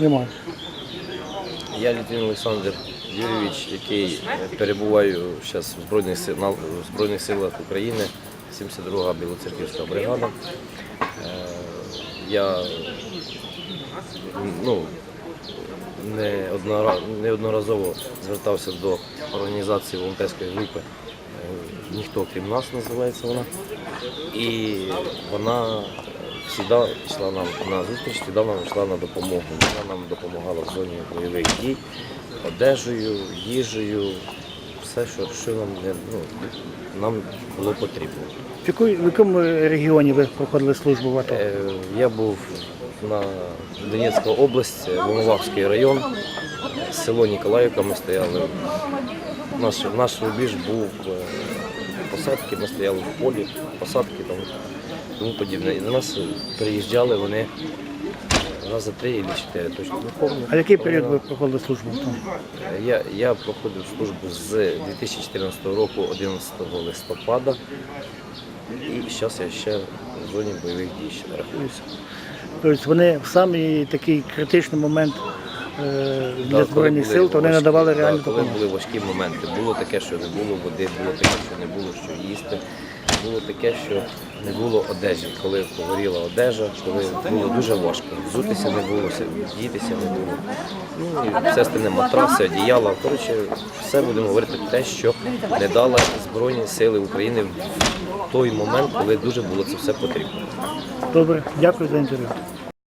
Немає. Я Літвін Олександр Юрійович, який е, перебуваю зараз в Збройних, Сил- в Збройних силах України, 72-га Білоцерківська бригада. Е, Я ну, неодноразово звертався до організації волонтерської групи. е, Ніхто крім нас називається вона. І вона завжди йшла нам на зустріч, завжди нам йшла на допомогу. Вона нам допомагала в зоні бойових дій, одежею, їжею, все, що, що нам, не, ну, нам було потрібно. В якому регіоні ви проходили службу в АТО? Е, Я був на Донецька область, Волновахський район, село Ніколаївка ми стояли. Наш, наш рубіж був е, посадки, ми стояли в полі, посадки там, тому подібне. І до нас приїжджали вони рази три або чотири, точно не пам'ятаю. А який період ви проходили службу? Я, я проходив службу з 2014 року, 11 листопада. І зараз я ще в зоні бойових дій ще рахуюся. Тобто вони в самий такий критичний момент для Збройних сил, то вони важкі- надавали да, реальну Коли були важкі моменти, було таке, що не було води, було таке, що не було що їсти, було таке, що не було одежі, коли погоріла одежа, коли було дуже важко. Взутися не було, дітися не було. Ну і все остальне матраси, одіяла. Коротше, все будемо говорити те, що не дали Збройні Сили України в той момент, коли дуже було це все потрібно. Добре, дякую за інтерв'ю.